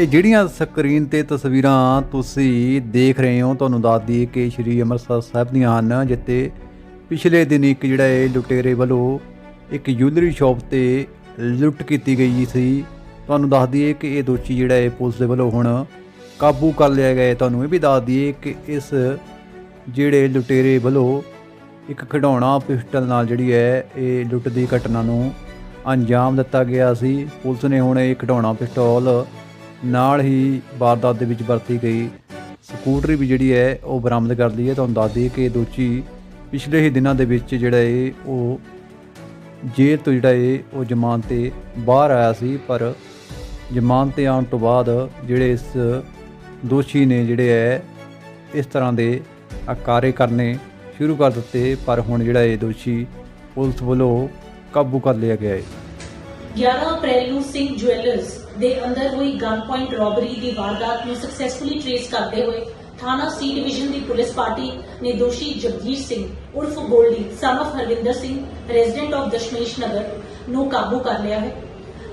ਇਹ ਜਿਹੜੀਆਂ ਸਕਰੀਨ ਤੇ ਤਸਵੀਰਾਂ ਤੁਸੀਂ ਦੇਖ ਰਹੇ ਹੋ, ਤੁਹਾਨੂੰ ਦੱਸ ਦਈਏ ਕਿ ਸ਼੍ਰੀ ਅੰਮ੍ਰਿਤਸਰ ਸਾਹਿਬ ਦੀਆਂ ਹਨ, ਜਿੱਥੇ ਪਿਛਲੇ ਦਿਨ ਇੱਕ ਜਿਹੜਾ ਇਹ ਲੁਟੇਰੇ ਵੱਲੋਂ ਇੱਕ ਜੁਐਲਰੀ ਸ਼ਾਪ ਤੇ ਲੁੱਟ ਕੀਤੀ ਗਈ ਸੀ। ਤੁਹਾਨੂੰ ਦੱਸ ਦਈਏ ਕਿ ਇਹ ਦੋਸ਼ੀ ਜਿਹੜਾ ਇਹ ਪੁਲਿਸ ਦੇ ਵੱਲੋਂ ਹੁਣ ਕਾਬੂ ਕਰ ਲਿਆ ਗਿਆ ਹੈ। ਤੁਹਾਨੂੰ ਇਹ ਵੀ ਦੱਸ ਦਈਏ ਕਿ ਇਸ ਜਿਹੜੇ ਲੁਟੇਰੇ ਵੱਲੋਂ ਇੱਕ ਖਿਡੌਣਾ ਪਿਸਟਲ ਨਾਲ ਜਿਹੜੀ ਹੈ ਇਹ ਲੁੱਟ ਦੀ ਘਟਨਾ ਨੂੰ ਅੰਜਾਮ ਦਿੱਤਾ ਗਿਆ ਸੀ। ਪੁਲਿਸ ਨੇ ਹੁਣ ਇਹ ਖਿਡੌਣਾ ਪਿਸਤੌਲ ਨਾਲ ਹੀ ਵਾਰਦਾਤ ਦੇ ਵਿੱਚ ਵਰਤੀ ਗਈ। ਸਕੂਟਰੀ ਵੀ ਜਿਹੜੀ ਹੈ, ਉਹ ਬਰਾਮਦ ਕਰ ਲਈ ਹੈ। ਤੁਹਾਨੂੰ ਦੱਸ ਦਈਏ ਕਿ ਇਹ ਦੋਸ਼ੀ ਪਿਛਲੇ ਹੀ ਦਿਨਾਂ ਦੇ ਵਿੱਚ ਜਿਹੜਾ ਇਹ, ਉਹ ਜੇਲ੍ਹ ਤੋਂ ਜਿਹੜਾ ਇਹ, ਉਹ ਜ਼ਮਾਨਤ ਤੇ ਬਾਹਰ ਆਇਆ ਸੀ। ਪਰ ਜ਼ਮਾਨਤ ਤੇ ਆਉਣ ਤੋਂ ਬਾਅਦ ਜਿਹੜੇ ਇਸ ਦੋਸ਼ੀ ਨੇ ਜਿਹੜੇ ਹੈ, ਇਸ ਤਰ੍ਹਾਂ ਦੇ ਕਾਰੇ ਕਰਨੇ ਸ਼ੁਰੂ ਕਰ ਦਿੱਤੇ। ਪਰ ਹੁਣ ਜਿਹੜਾ ਇਹ ਦੋਸ਼ੀ ਪੁਲਿਸ ਵੱਲੋਂ ਕਾਬੂ ਕਰ ਲਿਆ ਗਿਆ ਹੈ। 11 ਅਪ੍ਰੈਲ ਨੂੰ ਸਿੰਘ ਜੁਐਲਰਸ ਦੇ ਅੰਦਰ ਹੋਈ ਗਨ ਪੁਆਇੰਟ ਰੋਬਰੀ ਦੀ ਵਾਰਦਾਤ ਨੂੰ ਸਕਸੈਸਫੁਲੀ ਟ੍ਰੇਸ ਕਰਦੇ ਹੋਏ ਥਾਣਾ ਸੀ ਡਿਵੀਜ਼ਨ ਦੀ ਪੁਲਿਸ ਪਾਰਟੀ ਨੇ ਦੋਸ਼ੀ ਜਗਦੀਸ਼ ਸਿੰਘ ਉਰਫ Goldy, son of Harvinder Singh resident of Dashmesh Nagar ਨੂੰ ਕਾਬੂ ਕਰ ਲਿਆ ਹੈ।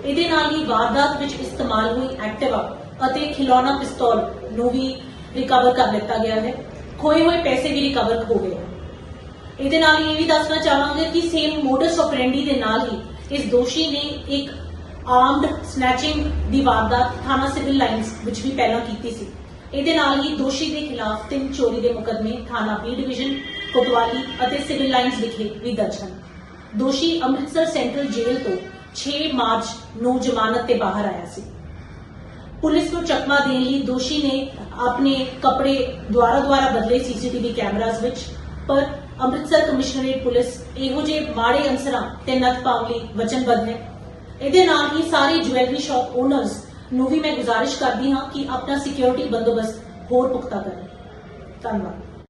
ਇਹਦੇ ਨਾਲ ਹੀ ਵਾਰਦਾਤ ਵਿੱਚ ਇਸਤੇਮਾਲ ਹੋਈ ਐਕਟਿਵਾ ਅਤੇ ਖਿਲੌਣਾ ਪਿਸਤੌਲ ਨੂੰ ਵੀ ਰਿਕਵਰ ਕਰ ਲਿੱਤਾ ਗਿਆ ਹੈ। ਖੋਏ ਹੋਏ ਪੈਸੇ ਵੀ ਰਿਕਵਰ ਹੋ ਗਏ। ਇਹਦੇ ਨਾਲ ਹੀ ਇਹ ਵੀ ਦੱਸਣਾ ਚਾਹਾਂਗੇ ਕਿ ਸੇਮ ਮੋਡਸ ਆਪਰੈਂਡੀ ਦੇ ਨਾਲ ਹੀ ਇਸ ਦੋਸ਼ੀ ਨੇ ਇੱਕ ਆਰਮਡ ਸਨੈਚਿੰਗ ਦੀ ਵਾਰਦਾਤ ਥਾਣਾ ਸਿਵਲ ਲਾਈਨਸ ਵਿੱਚ ਵੀ ਪਹਿਲਾਂ ਕੀਤੀ ਸੀ। ਇਹਦੇ ਨਾਲ ਹੀ ਦੋਸ਼ੀ ਦੇ ਖਿਲਾਫ ਤਿੰਨ ਚੋਰੀ ਦੇ ਮੁਕੱਦਮੇ ਥਾਣਾ ਬੀ ਡਿਵੀਜ਼ਨ ਕੋਤਵਾਲੀ ਅਤੇ ਸਿਵਲ ਲਾਈਨਸ ਵਿਖੇ ਵੀ ਦਰਜ ਹਨ। ਦੋਸ਼ੀ ਅੰਮ੍ਰਿਤਸਰ ਸੈਂਟਰਲ ਜੇਲ੍ਹ ਤੋਂ 6 ਮਾਰਚ ਨੂੰ ਜ਼ਮਾਨਤ ਤੇ ਬਾਹਰ ਆਇਆ ਸੀ। ਪੁਲਿਸ ਨੂੰ ਚਕਮਾ ਦੇਣ ਲਈ ਦੋਸ਼ੀ ਨੇ ਆਪਣੇ ਕੱਪੜੇ ਦੁਆਰਾ ਦੁਆਰਾ ਬਦਲੇ ਸੀਸੀਟੀਵੀ ਕੈਮਰਾਜ਼ ਵਿੱਚ ਪਰ ਅੰਮ੍ਰਿਤਸਰ ਕਮਿਸ਼ਨਰੇਟ ਪੁਲਿਸ ਇਹੋ ਜਿਹੇ ਮਾੜੇ ਅਨਸਰਾਂ ਤੇ ਨੱਥ ਪਾਉਣ ਲਈ ਵਚਨਬੱਧ ਹੈ। ਇਹਦੇ ਨਾਲ ਹੀ ਸਾਰੇ ਜੁਐਲਰੀ ਸ਼ਾਪ ਓਨਰਸ ਨੂੰ ਵੀ ਮੈਂ ਗੁਜ਼ਾਰਿਸ਼ ਕਰਦੀ ਹਾਂ ਕਿ ਆਪਣਾ ਸਿਕਿਉਰਿਟੀ ਬੰਦੋਬਸਤ ਹੋਰ ਪੁਖਤਾ ਕਰਨ ਧੰਨਵਾਦ।